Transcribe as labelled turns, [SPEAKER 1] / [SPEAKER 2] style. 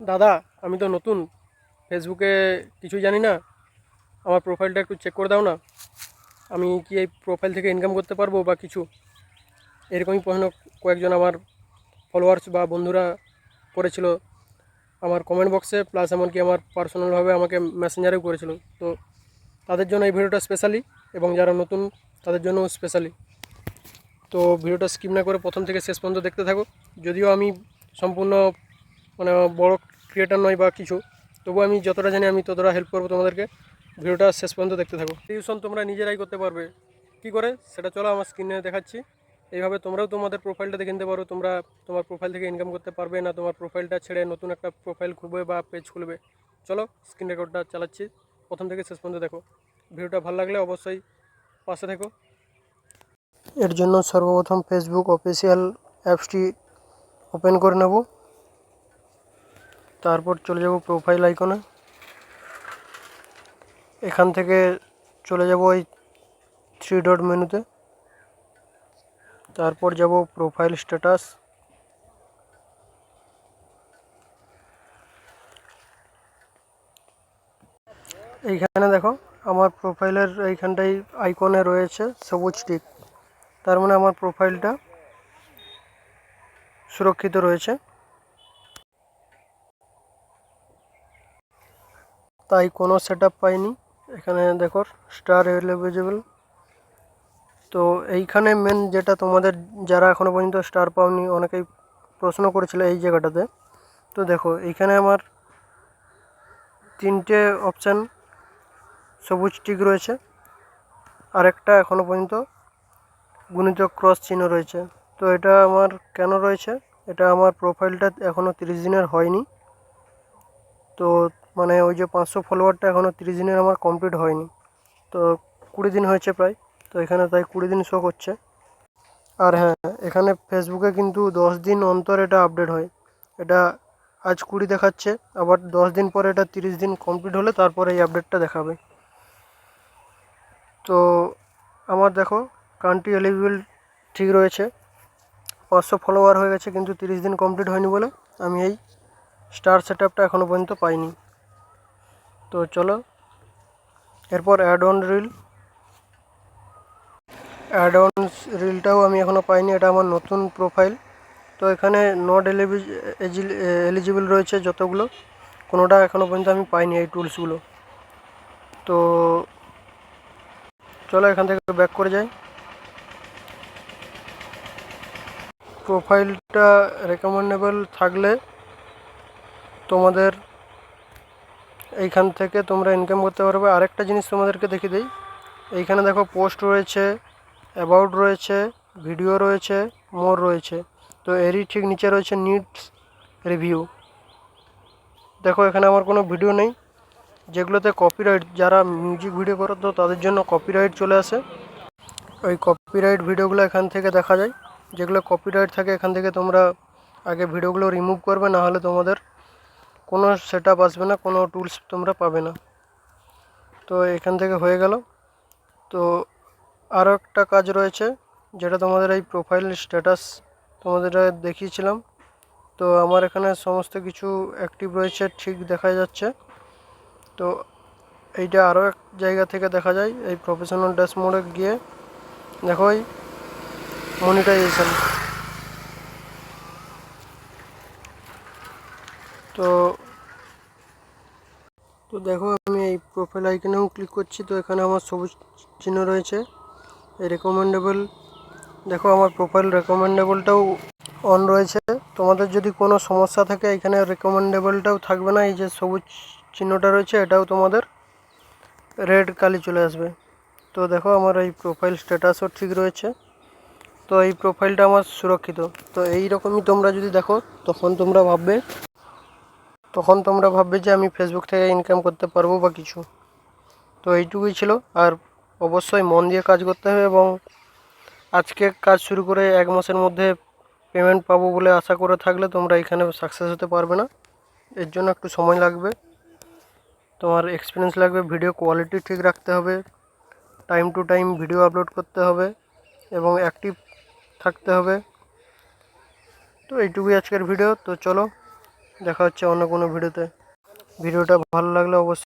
[SPEAKER 1] দাদা, আমি তো নতুন। ফেসবুকে কিছুই জানি না। আমার প্রোফাইলটা একটু চেক করে দাও না। আমি কি এই প্রোফাইল থেকে ইনকাম করতে পারব বা কিছু? এরকমই প্রশ্ন কয়েকজন আমার ফলোয়ার্স বা বন্ধুরা করেছিল। আমার কমেন্ট বক্সে প্লাস এমনকি আমার পার্সোনালভাবে আমাকে মেসেঞ্জারেও করেছিল। তো তাদের জন্য এই ভিডিওটা স্পেশালি এবং যারা নতুন, তাদের জন্য স্পেশালি তো ভিডিওটা স্কিপ না করে প্রথম থেকে শেষ পর্যন্ত দেখতে থাকো। যদিও আমি সম্পূর্ণ মানে বড় ক্রিয়েটার নয় বা কিছু তবু আমি যতটা জানি আমি ততটা হেল্প করব তোমাদেরকে। ভিডিওটা শেষ পর্যন্ত দেখতে থাকো। টিউশন তোমরা নিজেরাই করতে পারবে। কি করে? সেটা চলো আমার স্ক্রিনে দেখাচ্ছি। এইভাবে তোমরাও তোমাদের প্রোফাইলটা দেখে নিতে পারো। তোমরা তোমার প্রোফাইল থেকে ইনকাম করতে পারবে না, তোমার প্রোফাইলটা ছেড়ে নতুন একটা প্রোফাইল খুলবে বা পেজ খুলবে। চলো স্ক্রিন রেকর্ডটা চালাচ্ছি। প্রথম থেকে শেষ পর্যন্ত দেখো। ভিডিওটা ভালো লাগলে অবশ্যই পাশে থেকো। এর জন্য সর্বপ্রথম ফেসবুক অফিসিয়াল অ্যাপসটি ওপেন করে নেব। তারপর চলে যাব প্রোফাইল আইকনে এখান থেকে চলে যাব ওই থ্রি ডট মেনুতে তারপর যাব প্রোফাইল স্ট্যাটাস এইখানে দেখো, আমার প্রোফাইলের এইখানটাই আইকনে রয়েছে সবুজ টিক। তার মানে আমার প্রোফাইলটা সুরক্ষিত রয়েছে। তাই কোনো সেট পাইনি। এখানে দেখো স্টার এভেলেবেল তো এইখানে মেন যেটা তোমাদের যারা এখনও পর্যন্ত স্টার পাওনি, অনেকেই প্রশ্ন করেছিল এই জায়গাটাতে। তো দেখো, এইখানে আমার তিনটে অপশান সবুজ টিক রয়েছে। আরেকটা এখনও পর্যন্ত গুণিত ক্রস চিহ্ন রয়েছে। তো এটা আমার কেন রয়েছে? এটা আমার প্রোফাইলটা এখনও তিরিশ দিনের হয়নি। তো মানে ওই যে পাঁচশো ফলোয়ারটা এখনও তিরিশ দিনের আমার কমপ্লিট হয়নি। তো কুড়ি দিন হয়েছে প্রায়। তো এখানে তাই কুড়ি দিন শো করছে। আর হ্যাঁ এখানে ফেসবুকে কিন্তু দশ দিন অন্তর এটা আপডেট হয়। এটা আজ কুড়ি দেখাচ্ছে, আবার দশ দিন পরে এটা তিরিশ দিন কমপ্লিট হলে তারপরে এই আপডেটটা দেখাবে। তো আমার দেখো কান্ট্রি এলিজিবল ঠিক রয়েছে। পাঁচশো ফলোয়ার হয়ে গেছে, কিন্তু তিরিশ দিন কমপ্লিট হয়নি বলে আমি এই স্টার সেট আপটা এখনও পর্যন্ত পাইনি। তো চলো, এরপর add on reel add on রিলটাও আমি এখনও পাইনি, এটা আমার নতুন প্রোফাইল তো এখানে নট এলিজিবল রয়েছে যতগুলো, কোনোটা এখনও পর্যন্ত আমি পাইনি এই টুলসগুলো তো চলো এখান থেকে ব্যাক করে যাই। প্রোফাইলটা রেকমেন্ডেবল থাকলে তোমাদের এইখান থেকে তোমরা ইনকাম করতে পারবে। আরেকটা জিনিস তোমাদেরকে দেখিয়ে দিই। এইখানে দেখো পোস্ট রয়েছে অ্যাবাউট রয়েছে ভিডিও রয়েছে মোর রয়েছে। তো এরই ঠিক নিচে রয়েছে নিডস রিভিউ দেখো এখানে আমার কোনো ভিডিও নেই। যেগুলোতে কপিরাইট যারা মিউজিক ভিডিও করো তো তাদের জন্য কপিরাইট চলে আসে। ওই কপিরাইট ভিডিওগুলো এখান থেকে দেখা যায়। যেগুলো কপিরাইট থাকে, এখান থেকে তোমরা আগে ভিডিওগুলো রিমুভ করবে না হলে তোমাদের কোনো সেট আপ আসবে না, কোনো টুলস তোমরা পাবে না। তো এখান থেকে হয়ে গেল। তো আরও একটা কাজ রয়েছে, যেটা তোমাদের এই প্রোফাইল স্ট্যাটাস তোমাদের দেখিয়েছিলাম। তো আমার এখানে সমস্ত কিছু অ্যাক্টিভ রয়েছে, ঠিক দেখা যাচ্ছে। তো এইটা আরও এক জায়গা থেকে দেখা যায়, এই প্রফেশনাল ড্যাশ মোড়ে গিয়ে। দেখো এই মনিটাইজেশন তো তো দেখো আমি এই প্রোফাইল আইকনেও ক্লিক করছি, তো এখানে আমার সবুজ চিহ্ন রয়েছে, এই রেকমেন্ডেবল দেখো আমার প্রোফাইল রেকমেন্ডেবলটাও অন রয়েছে, তোমাদের যদি কোনো সমস্যা থাকে এখানে রেকমেন্ডেবলটাও থাকবে না, এই যে সবুজ চিহ্নটা রয়েছে এটাও তোমাদের রেড কালি চলে আসবে, তো দেখো আমার এই প্রোফাইল স্ট্যাটাসও ঠিক রয়েছে, তো এই প্রোফাইলটা আমার সুরক্ষিত, তো এই রকমই তোমরা যদি দেখো, তখন তোমরা ভাববে তখন তোমরা ভাববে যে আমি ফেসবুক থেকে ইনকাম করতে পারব বা কিছু। তো এইটুকুই ছিল। আর অবশ্যই মন দিয়ে কাজ করতে হবে এবং আজকে কাজ শুরু করে এক মাসের মধ্যে পেমেন্ট পাবো বলে আশা করে থাকলে তোমরা এখানে সাকসেস হতে পারবে না। এর জন্য একটু সময় লাগবে। তোমার এক্সপিরিয়েন্স লাগবে ভিডিও কোয়ালিটি ঠিক রাখতে হবে। Time to time video upload করতে হবে এবং অ্যাক্টিভ থাকতে হবে। তো এইটুকুই আজকের ভিডিও তো চলো দেখা হচ্ছে অন্য কোনো ভিডিওতে। ভিডিওটা ভালো লাগলে অবশ্যই